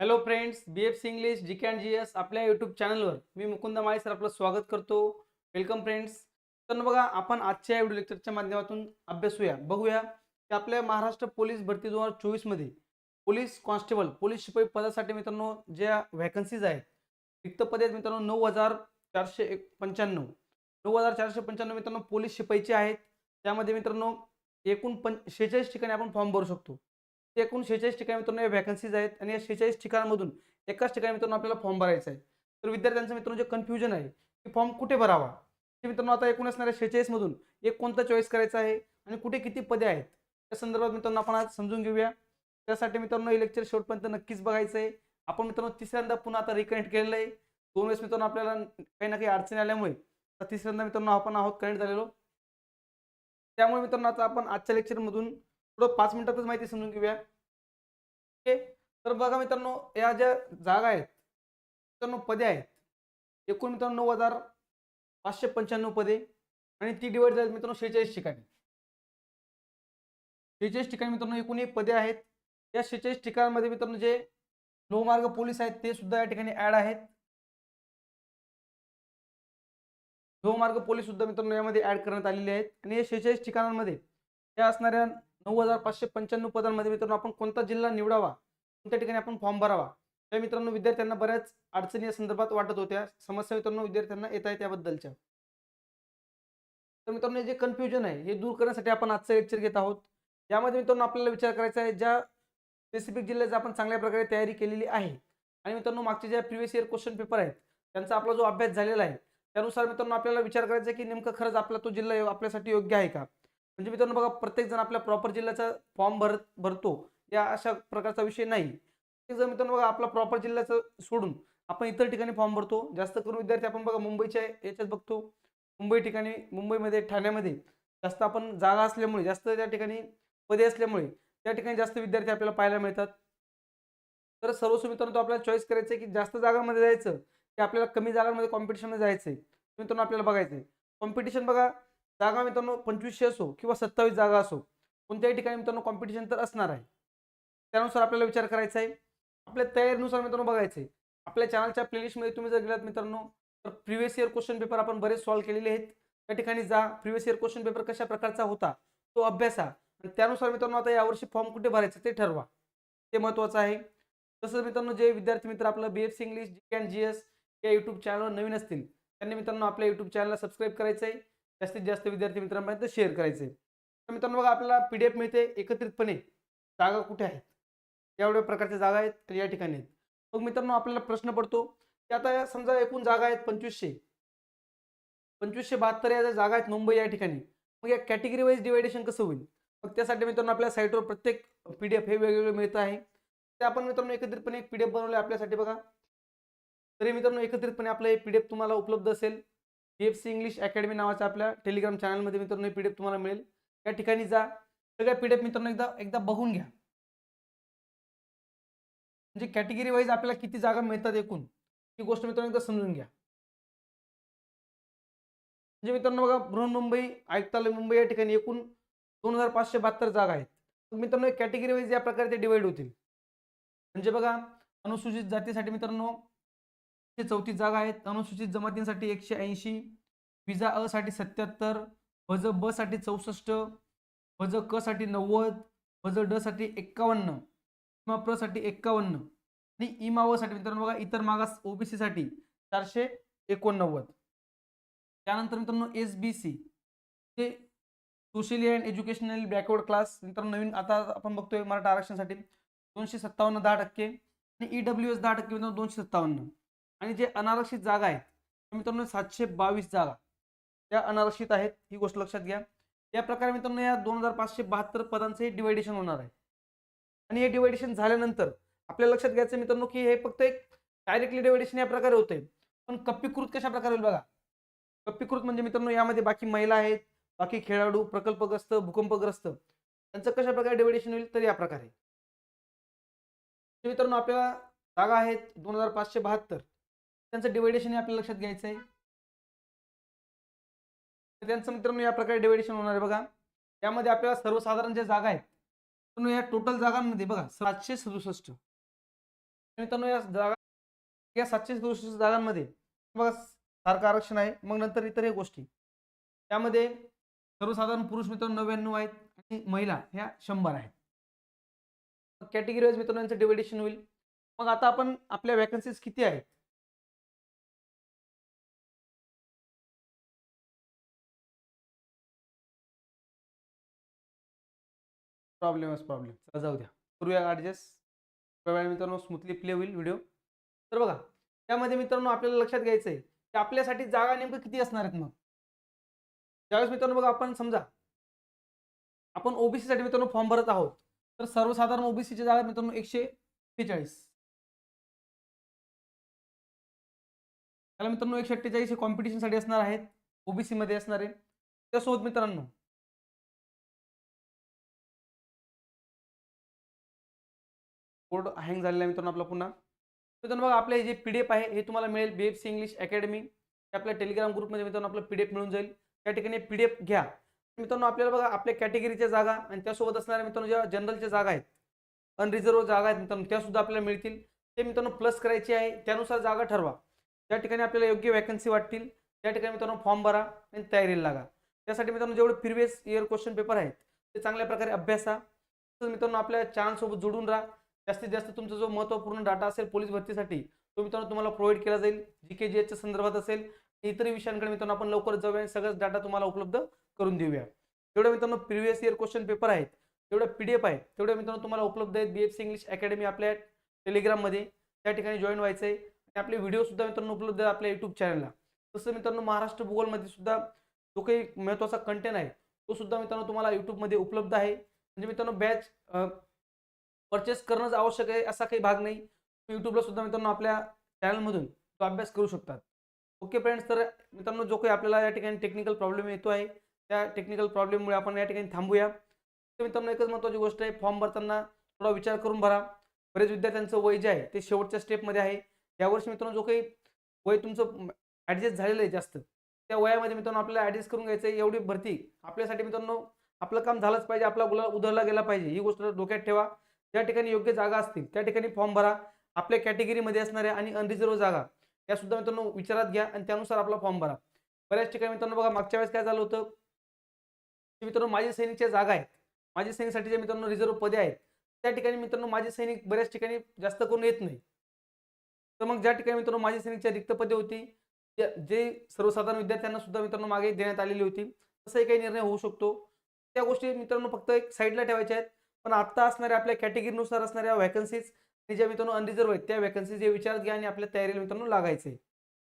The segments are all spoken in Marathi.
Hello friends B F C English G can G S आपल्या यूट्यूब चॅनलवर मी मुकुंद माळी सर आपलं स्वागत करतो. वेलकम फ्रेंड्स तर बघा आपण आजच्या या व्हिडिओ लेक्चरच्या माध्यमातून अभ्यासूया बघूया की आपल्या महाराष्ट्र पोलीस भरती दोन हजार चोवीसमध्ये पोलीस कॉन्स्टेबल पोलीस शिपाई पदासाठी मित्रांनो ज्या व्हॅकन्सीज आहेत रिक्त पदे आहेत मित्रांनो नऊ हजार चारशे एक पंच्याण्णव. नऊ हजार चारशे पंच्याण्णव मित्रांनो पोलीस शिपाईचे आहेत. त्यामध्ये मित्रांनो एकूण पं शेहेचाळीस ठिकाणी आपण फॉर्म भरू शकतो. एकूण शेहेचाळीस ठिकाणी मित्रांनो या व्हॅकन्सीज आहेत आणि या शेहेचाळीस ठिकाणांमधून एकाच ठिकाणी मित्रांनो आपल्याला फॉर्म भरायचा आहे. तर विद्यार्थ्यांचं मित्रांनो जे कन्फ्युजन आहे की फॉर्म कुठे भरावा? ते मित्रांनो आता एकूण असणाऱ्या शेहेचाळीसमधून एक कोणता चॉईस करायचा आहे आणि कुठे किती पदे आहेत? त्या संदर्भात मित्रांनो आपण आज समजून घेऊया. त्यासाठी मित्रांनो हे लेक्चर शेवटपर्यंत नक्कीच बघायचं आहे. आपण मित्रांनो तिसऱ्यांदा पुन्हा आता रिकनेक्ट केलेलं आहे. दोन वेळेस मित्रांनो आपल्याला काही ना काही अडचणी आल्यामुळे तर तिसऱ्यांदा मित्रांनो आपण आहोत कनेक्ट झालेलो. त्यामुळे मित्रांनो आता आपण आजच्या लेक्चरमधून थोडं पाच मिनिटातच माहिती समजून घेऊया. ओके? तर बघा मित्रांनो या ज्या जागा आहेत मित्रांनो पदे आहेत. एकूण मित्रांनो नऊ हजार पाचशे पंच्याण्णव पदे आणि ती डिवाइड झाली मित्रांनो शेहेचाळीस ठिकाणी. शेहेचाळीस ठिकाणी मित्रांनो एकूण एक पदे आहेत. या शेहेचाळीस ठिकाणांमध्ये मित्रांनो जे लोहमार्ग पोलीस आहेत ते सुद्धा या ठिकाणी ऍड आहेत. लोहमार्ग पोलीस सुद्धा मित्रांनो यामध्ये ऍड करण्यात आलेले आहेत. आणि या शेहेचाळीस ठिकाणांमध्ये या असणाऱ्या नऊ हजार पाचशे पंच्याण्णव पदांमध्ये मित्रांनो आपण कोणता जिल्हा निवडावा? कोणत्या ठिकाणी आपण फॉर्म भरावा? त्या मित्रांनो विद्यार्थ्यांना बऱ्याच अडचणी या संदर्भात वाटत होत्या. समस्या मित्रांनो विद्यार्थ्यांना येत आहे त्याबद्दलच्या तर मित्रांनो जे कन्फ्युजन आहे हे दूर करण्यासाठी आपण आजचं लेक्चर घेत आहोत. यामध्ये मित्रांनो आपल्याला विचार करायचा आहे ज्या स्पेसिफिक जिल्ह्याचा आपण चांगल्या प्रकारे तयारी केलेली आहे. आणि मित्रांनो मागचे ज्या प्रिव्हियस इयर क्वेश्चन पेपर आहेत त्यांचा आपला जो अभ्यास झालेला आहे त्यानुसार मित्रांनो आपल्याला विचार करायचा आहे की नेमकं खरंच आपला तो जिल्हा आपल्यासाठी योग्य आहे का? म्हणजे मित्रांनो बघा प्रत्येक जण आपल्या प्रॉपर जिल्ह्याचा फॉर्म भरत भरतो. या अशा प्रकारचा विषय नाही. प्रत्येकजण मित्रांनो बघा आपला प्रॉपर जिल्ह्याचं सोडून आपण इतर ठिकाणी फॉर्म भरतो. जास्त करून विद्यार्थी आपण बघा मुंबईच्या याच्यात बघतो. मुंबई ठिकाणी मुंबईमध्ये ठाण्यामध्ये जास्त आपण जागा असल्यामुळे जास्त त्या ठिकाणी पदे असल्यामुळे त्या ठिकाणी जास्त विद्यार्थी आपल्याला पाहायला मिळतात. तर सर्वस्व मित्रांनो तो आपल्याला चॉईस करायचं आहे की जास्त जागांमध्ये जायचं की आपल्याला कमी जागांमध्ये कॉम्पिटिशनमध्ये जायचं आहे मित्रांनो आपल्याला बघायचं आहे कॉम्पिटिशन बघा जागा मित्रांनो पंचवीसशे असो किंवा सत्तावीस जागा असो कोणत्याही ठिकाणी मित्रांनो कॉम्पिटिशन तर असणार आहे. त्यानुसार आपल्याला विचार करायचा आहे. आपल्या तयारीनुसार मित्रांनो बघायचं आहे आपल्या चॅनलच्या प्लेलिस्टमध्ये तुम्ही जर गेलात मित्रांनो तर प्रिव्हियस इयर क्वेश्चन पेपर आपण बरेच सॉल्व्ह केलेले आहेत. त्या ठिकाणी जा. प्रिव्हियस इयर क्वेश्चन पेपर कशा प्रकारचा होता तो अभ्यासा आणि त्यानुसार मित्रांनो आता यावर्षी फॉर्म कुठे भरायचं ते ठरवा. ते महत्त्वाचं आहे. तसंच मित्रांनो जे विद्यार्थी मित्र आपलं B F C English G and G S या यूट्यूब चॅनलवर नवीन असतील त्यांनी मित्रांनो आपल्या यूट्यूब चॅनलला सबस्क्राईब करायचं आहे जास्तीत जास्त विद्यार्थी मित्रांपर्यंत शेअर करायचे. तर मित्रांनो बघा आपल्याला पी डी एफ मिळते एकत्रितपणे. जागा कुठे आहेत एवढ्या प्रकारच्या जागा आहेत तर या ठिकाणी आहेत. मग मित्रांनो आपल्याला प्रश्न पडतो की आता समजा एकूण जागा आहेत पंचवीसशे. पंचवीसशे बहात्तर या जागा आहेत मुंबई या ठिकाणी मग या कॅटेगरी वाईज डिवायडेशन कसं होईल? मग त्यासाठी मित्रांनो आपल्या साईटवर प्रत्येक पी डी एफ हे वेगवेगळे मिळत आहे. ते आपण मित्रांनो एकत्रितपणे एक पी डी एफ बनवलं आपल्यासाठी बघा. तरी मित्रांनो एकत्रितपणे आपलं हे पी डी एफ तुम्हाला उपलब्ध असेल. B F C English academy नावाच्या आपल्या टेलिग्राम चॅनलमध्ये मित्रांनो पी डी एफ तुम्हाला मिळेल. त्या ठिकाणी जा. सगळ्या पी डी एफ मित्रांनो एकदा एकदा बघून घ्या. म्हणजे कॅटेगरी वाईज आपल्याला किती जागा मिळतात एकूण? ही गोष्ट मित्रांनो एकदा समजून घ्या. म्हणजे मित्रांनो बघा बृहन्मुंबई आयुक्तालय मुंबई या ठिकाणी एकूण दोन हजार पाचशे बहात्तर जागा आहेत. मित्रांनो कॅटेगरी वाईज या प्रकारे ते डिवाइड होतील. म्हणजे बघा अनुसूचित जातीसाठी मित्रांनो चौतीस जागा आहेत. अनुसूचित जमातींसाठी एकशे ऐंशी विजा अ साठी सत्याहत्तर वज ब साठी चौसष्ट वज क साठी नव्वद वज ड साठी एक्कावन्न इमा प्रसाठी एक्कावन्न आणि इमा व साठी मित्रांनो बघा इतर मागास ओबीसी साठी चारशे एकोणनव्वद. त्यानंतर मित्रांनो एस बी सी ते socially and educational backward class. मित्रांनो नवीन आता आपण बघतोय मराठा आरक्षणासाठी दोनशे सत्तावन्न दहा टक्के आणि ई डब्ल्यू एस दहा टक्के मित्रांनो दोनशे सत्तावन्न. आणि जे अनारक्षित जागा आहेत मित्रांनो सातशे बावीस जागा त्या अनारक्षित आहेत ही गोष्ट लक्षात घ्या. या प्रकारे मित्रांनो या दोन हजार पाचशे बहात्तर पदांचं हे डिवायडेशन होणार आहे. आणि हे डिवायडेशन झाल्यानंतर आपल्या लक्षात घ्यायचं मित्रांनो की हे फक्त एक डायरेक्टली डिवायडेशन या प्रकारे होते पण कप्पीकृत कशा प्रकारे होईल बघा. कप्पीकृत म्हणजे मित्रांनो यामध्ये बाकी महिला आहेत बाकी खेळाडू प्रकल्पग्रस्त भूकंपग्रस्त त्यांचं कशा प्रकारे डिवायडेशन होईल तर या प्रकारे. मित्रांनो आपल्याला जागा आहेत दोन हजार पाचशे बहात्तर. त्यांचं डिवायडेशन हे आपल्याला लक्षात घ्यायचं आहे त्यांचं मित्रांनो या प्रकारे डिवायडेशन होणार आहे बघा. यामध्ये आपल्याला सर्वसाधारण ज्या जागा आहेत मित्रांनो या टोटल जागांमध्ये बघा सातशे सदुसष्ट. मित्रांनो या जागा या सातशे सदुसष्ट जागांमध्ये बघा सारखं आरक्षण आहे. मग नंतर इतर हे गोष्टी. त्यामध्ये सर्वसाधारण पुरुष मित्रांनो नव्याण्णव आहेत आणि महिला ह्या शंभर आहेत. कॅटेगरी वाईज मित्रांनो यांचं डिवायडेशन होईल. मग आता आपण आपल्या वॅकन्सीज किती आहेत? प्रॉब्लेमच प्रॉब्लेम. जाऊ द्या. करूया ॲडजस्ट थोड्या वेळा मित्रांनो स्मूथली प्ले होईल व्हिडिओ तर बघा त्यामध्ये मित्रांनो आपल्याला लक्षात घ्यायचं आहे की आपल्यासाठी जागा नेमकं किती असणार आहेत मग? ज्यावेळेस मित्रांनो बघा आपण समजा आपण ओबीसी साठी मित्रांनो फॉर्म भरत आहोत. तर सर्वसाधारण ओबीसीच्या जागा मित्रांनो एकशे अठ्ठेचाळीस त्याला मित्रांनो एकशे अठ्ठेचाळीस हे कॉम्पिटिशनसाठी असणार आहेत. ओबीसी मध्ये असणार आहे त्यासोबत मित्रांनो कोड हँग झालेला आहे मित्रांनो आपला पुन्हा. मित्रांनो बघा आपलं जे पी डी एफ आहे हे तुम्हाला मिळेल B F C English academy आपल्या टेलिग्राम ग्रुपमध्ये मित्रांनो आपलं पी डी एफ मिळून जाईल. त्या ठिकाणी पी डी एफ घ्या. मित्रांनो आपल्याला बघा आपल्या कॅटेगरीच्या जागा आणि त्यासोबत असणाऱ्या मित्रांनो ज्या जनरलच्या जागा आहेत अनरिझर्व जागा आहेत मित्रांनो त्या सुद्धा आपल्याला मिळतील. ते मित्रांनो प्लस करायची आहे त्यानुसार जागा ठरवा. ज्या ठिकाणी आपल्याला योग्य वॅकन्सी वाटतील. त्या ठिकाणी मित्रांनो फॉर्म भरा आणि तयारीला लागा. त्यासाठी मित्रांनो जेवढे प्रिव्हियस इयर क्वेश्चन पेपर आहेत ते चांगल्या प्रकारे अभ्यासा. तसंच मित्रांनो आपल्या चॅनलसोबत जोडून राहा. जास्तीत जास्त तुमचा जो महत्त्वपूर्ण डाटा असेल पोलीस भरतीसाठी तो मित्रांनो तुम्हाला प्रोव्हाइड केला जाईल. जी के जी एचच्या संदर्भात असेल इतरही विषयांकडे मित्रांनो आपण लवकर जाऊया आणि सगळंच डाटा तुम्हाला उपलब्ध करून देऊया. जेवढे मित्रांनो प्रिव्हियस इयर क्वेश्चन पेपर आहेत तेवढे पी डी एफ आहेत तेवढ्या मित्रांनो तुम्हाला उपलब्ध आहेत. B F C English academy आपल्या टेलिग्राममध्ये त्या ठिकाणी जॉईन व्हायचं आहे. आणि आपले व्हिडिओसुद्धा मित्रांनो उपलब्ध आहे आपल्या यूट्यूब चॅनलला तसं मित्रांनो महाराष्ट्र भूगोलमध्ये सुद्धा जो काही महत्त्वाचा कंटेंट आहे तो सुद्धा मित्रांनो तुम्हाला यूट्यूबमध्ये उपलब्ध आहे. म्हणजे मित्रांनो बॅच परचेस करणंच आवश्यक आहे असा काही भाग नाही. युट्यूबला सुद्धा मित्रांनो आपल्या चॅनलमधून तो अभ्यास करू शकतात. ओके फ्रेंड्स तर मित्रांनो जो काही आपल्याला या ठिकाणी टेक्निकल प्रॉब्लेम येतो आहे त्या टेक्निकल प्रॉब्लेममुळे आपण या ठिकाणी थांबूया. तर मित्रांनो एकच महत्त्वाची गोष्ट आहे फॉर्म भरताना थोडा विचार करून भरा. बरेच विद्यार्थ्यांचं वय जे आहे ते शेवटच्या स्टेपमध्ये आहे. यावर्षी मित्रांनो जो काही वय तुमचं ॲडजस्ट झालेलं आहे जास्त त्या वयामध्ये मित्रांनो आपल्याला ॲडजस्ट करून घ्यायचं आहे एवढी भरती. आपल्यासाठी मित्रांनो आपलं काम झालंच पाहिजे आपला गुला उधळला गेला पाहिजे. ही गोष्ट डोक्यात ठेवा. ज्या ठिकाणी योग्य जागा असतील त्या ठिकाणी फॉर्म भरा. आपल्या कॅटेगरीमध्ये असणाऱ्या आणि अनरिझर्व जागा या सुद्धा मित्रांनो विचारात घ्या आणि त्यानुसार आपला फॉर्म भरा. बऱ्याच ठिकाणी मित्रांनो बघा मागच्या वेळेस काय झालं होतं? की मित्रांनो माझी सैनिकच्या जागा आहेत. माझी सैनिकसाठी जे मित्रांनो रिझर्व पदे आहेत त्या ठिकाणी मित्रांनो माझे सैनिक बऱ्याच ठिकाणी जास्त करून येत नाही. तर मग ज्या ठिकाणी मित्रांनो माझी सैनिकच्या रिक्त पदे होती जे सर्वसाधारण विद्यार्थ्यांना सुद्धा मित्रांनो मागे देण्यात आलेली होती तसंही काही निर्णय होऊ शकतो. त्या गोष्टी मित्रांनो फक्त एक साईडला ठेवायच्या आहेत. पण आत्ता असणाऱ्या आपल्या कॅटेगरीनुसार असणाऱ्या वॅकन्सीज आणि ज्या मित्रांनो अनरिझर्व आहेत त्या वॅकन्सीज हे विचारात घ्या आणि आपल्या तयारीला मित्रांनो लागायचे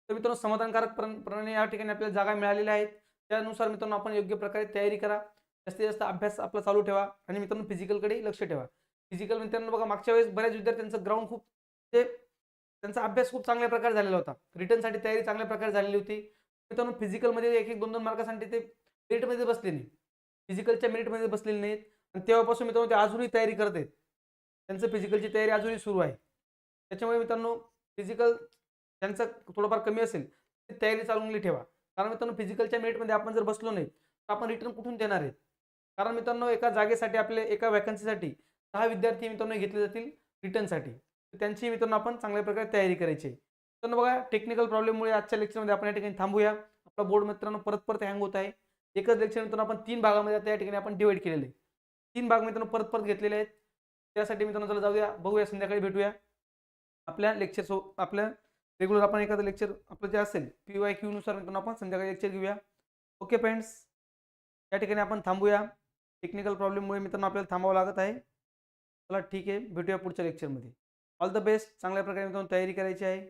तर मित्रांनो समाधानकारक प्रमाणे या ठिकाणी आपल्याला जागा मिळालेल्या आहेत. त्यानुसार मित्रांनो आपण योग्य प्रकारे तयारी करा. जास्तीत जास्त अभ्यास आपला चालू ठेवा आणि मित्रांनो फिजिकलकडे लक्ष ठेवा. फिजिकल मित्रांनो बघा मागच्या वेळेस बऱ्याच विद्यार्थ्यांचं ग्राउंड खूप ते त्यांचा अभ्यास खूप चांगल्या प्रकारे झालेला होता. रिटर्नसाठी तयारी चांगल्या प्रकारे झालेली होती. मित्रांनो फिजिकलमध्ये एक एक दोन दोन मार्कासाठी ते मेरिटमध्ये बसले नाही फिजिकलच्या मेरिटमध्ये बसलेले नाहीत. आणि तेव्हापासून मित्रांनो ते अजूनही तयारी करत आहेत. त्यांचं फिजिकलची तयारी अजूनही सुरू आहे. त्याच्यामुळे मित्रांनो फिजिकल त्यांचं थोडंफार कमी असेल ते तयारी चालवली ठेवा. कारण मित्रांनो फिजिकलच्या मेरिटमध्ये आपण जर बसलो नाही तर आपण रिटर्न कुठून देणार आहेत? कारण मित्रांनो एका जागेसाठी आपले एका वॅकन्सीसाठी दहा विद्यार्थी मित्रांनो घेतले जातील रिटर्नसाठी त्यांची मित्रांनो आपण चांगल्या प्रकारे तयारी करायची आहे. मित्रांनो बघा टेक्निकल प्रॉब्लेममुळे आजच्या लेक्चरमध्ये आपण या ठिकाणी थांबूया. आपला बोर्ड मित्रांनो परत परत हँग होत आहे. एकच लेक्चर मित्रांनो आपण तीन भागामध्ये आता या ठिकाणी आपण डिवाइड केलेले तीन भाग मित्रांनो परत परत घेतलेले आहेत. त्यासाठी मित्रांनो चला जाऊया बघूया संध्याकाळी भेटूया. आपल्या लेक्चर सो आपल्या रेग्युलर आपण एखादं लेक्चर आपलं जे असेल पी वाय क्यूनुसार मित्रांनो आपण संध्याकाळी लेक्चर घेऊया. ओके फ्रेंड्स या ठिकाणी आपण थांबूया. टेक्निकल प्रॉब्लेममुळे मित्रांनो आपल्याला थांबावं लागत आहे. चला ठीक आहे. भेटूया पुढच्या लेक्चरमध्ये ऑल द बेस्ट चांगल्या प्रकारे मित्रांनो तयारी करायची आहे.